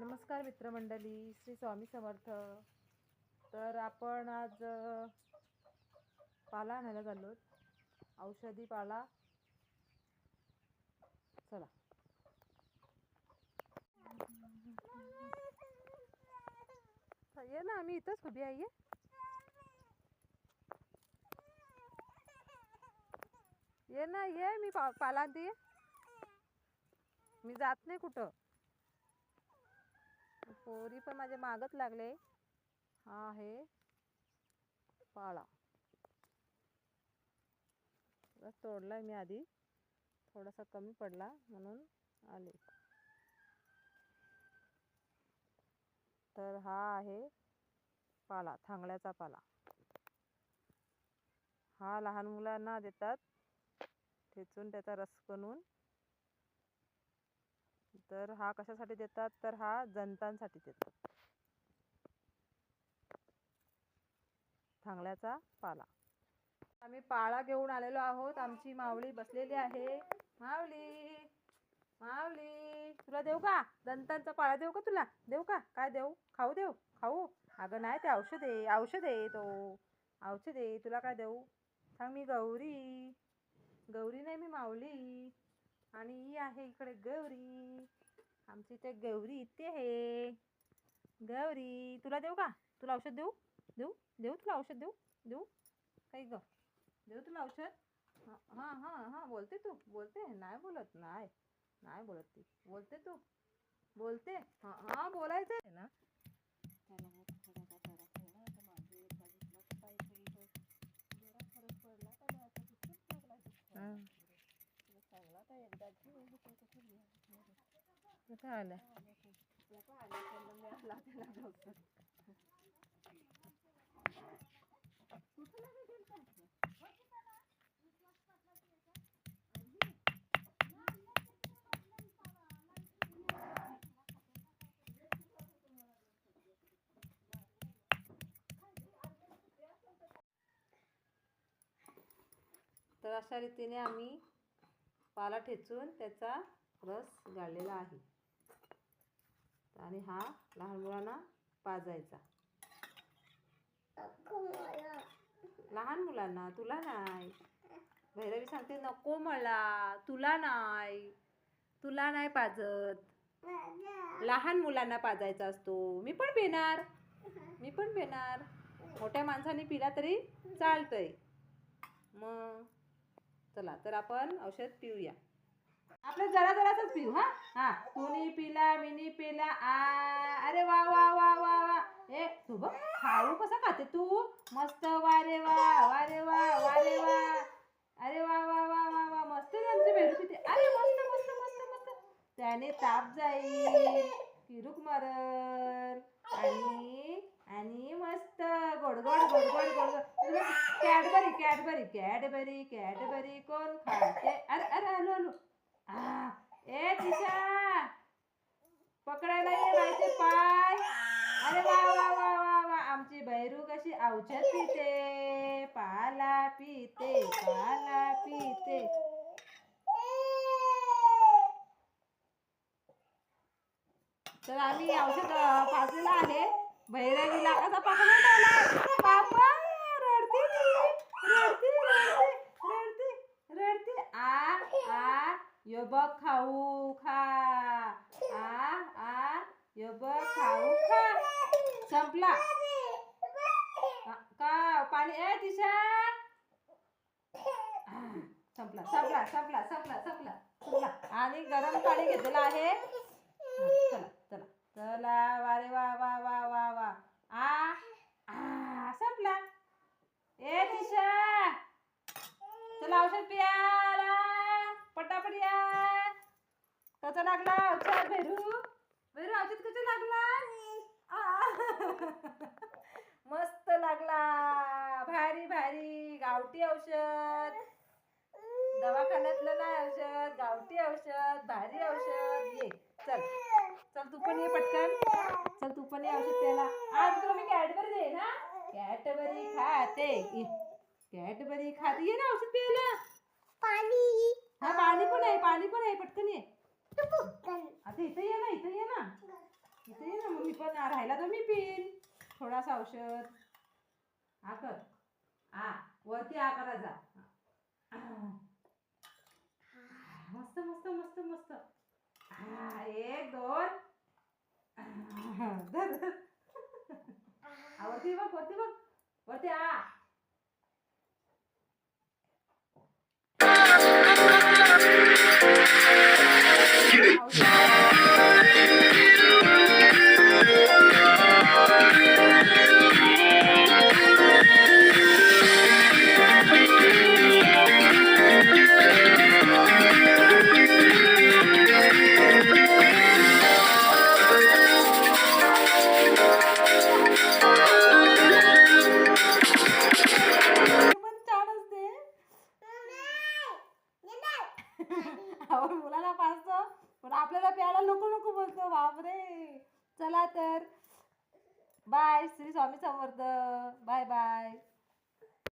नमस्कार मित्रमंडळी श्री स्वामी समर्थ. तर आपण आज पाला आणायला चाललो औषधी पाला. चला. ये ना आम्ही इथंच उभी आहे. ये. ना ये मी पा पाला आणते. मी जात नाही कुठं. पोरी पण माझ्या मागत लागले. हा आहे. पाळा. तोडला आहे मी आधी. थोडासा कमी पडला म्हणून आले. तर हा आहे पाला थांगड्याचा पाला हा लहान मुलांना देतात. ठेचून त्याचा रस बनवून तर हा कशासाठी देतात? तर हा जंतांसाठी देतात. थांगल्याचा पाला. आम्ही पाळा घेऊन आलेलो आहोत. आमची मावळी बसलेली आहे. मावली मावली तुला देऊ का? दंतांचा पाळा देऊ का तुला? देऊ का? काय देऊ? खाऊ देऊ? खाऊ? अगं नाही ते औषध आहे. औषध आहे तो. औषध आहे. तुला काय देऊ? सांग मी गौरी. गौरी नाही मी माऊली. आणि ही आहे इकडे गौरी. आमची इथे गौरी इथे आहे. गौरी तुला देऊ का? तुला औषध देऊ? देऊ? देऊ तुला औषध देऊ? देऊ? काही ग. देऊ तुला औषध? हां हां हां बोलते तू. बोलते. नाही बोलत. नाही. नाही बोलत ती. बोलते तू. बोलते. हां हां बोलायचं आहे ना. हां. कुठं आलं तर अशा रीतीने आम्ही पाला ठेचून त्याचा रस गाळलेला आहे. आणि हा लहान मुलांना पाजायचा. लहान मुलांना तुला नाही. भैरवी सांगते नको मला तुला नाही. तुला नाही पाजत. लहान मुलांना पाजायचा असतो. मी पण पिणार. मी पण पिणार. मोठ्या माणसाने पिला तरी चालतंय. मग? चला तर आपण औषध पिऊया. आपलं जरा जरासच पिऊ हा? हा. तुनी पिला मिनी पिला आ अरे वा वा वा वा वा. ए तू बघ खाऊ कसं खाते तू? मस्त वा रे वा वा रे वा वा रे वा. अरे वा वा वा वा वा मस्त आमचे भेरू पिते. अरे मस्त मस्त मस्त मस्त. त्याने ताप जाईल किरूक मरल. आणि आणि मस्त गोडगोड गोडगोड गोडगोड कॅडबरी कॅडबरी कॅडबरी कोण खाते अरे अरे आलो आलो आ ए तिशा पकडायला ये माझे पाय. अरे वा वा वा वा वा. आमची बैरू कशी औषध पिते? पाला पिते पाला पिते. तर आम्ही औषध अं, पाजलेलं आहे. भैरवीला कसा पकडून आला बापा रडते ती रडते रडते रडते रडते आ आ यो बघ खाऊ खा. आ आ यो बघ खाऊ खा. संपला. का? पाणी ए तिशा. संपला संपला संपला संपला संपला. संपला. आणि गरम पाणी घेतलेलं आहे. चला चला. चला वा रे वा वा वा वा वा. आ आ संपला. ए तिशा. चला औषध पियाला. पटापट या. कसा लागला? औषध भेरू. भेरू औषध कसं लागला? मस्त लागला. भारी भारी. गावठी औषध. दवाखान्यातलं नाही औषध गावठी औषध भारी औषध. ये चल. चल तू पण ये पटकन. चल तू पण ये औषध प्यायला. आज तुला मी कॅडबरी दे ना कॅडबरी खाते. ये. कॅडबरी खाते. ये ना औषध प्यायला. हा पाणी पण आहे पाणी पण आहे. पटकन ये. आता इथं ये ना इथं ये ना. इथं ये राहिला तर मी पिन. थोडासा औषध. हा कर. आ वरती आ करा जा. मस्त मस्त मस्त मस्त. एक दोन. धर, धर. वरती बघ वरती बघ. वरती आ आपण मुलाला पाजतो पण आपल्याला प्यायला नको नको बोलतो. बापरे. चला तर. Bye Shri Swami Samarth. Bye bye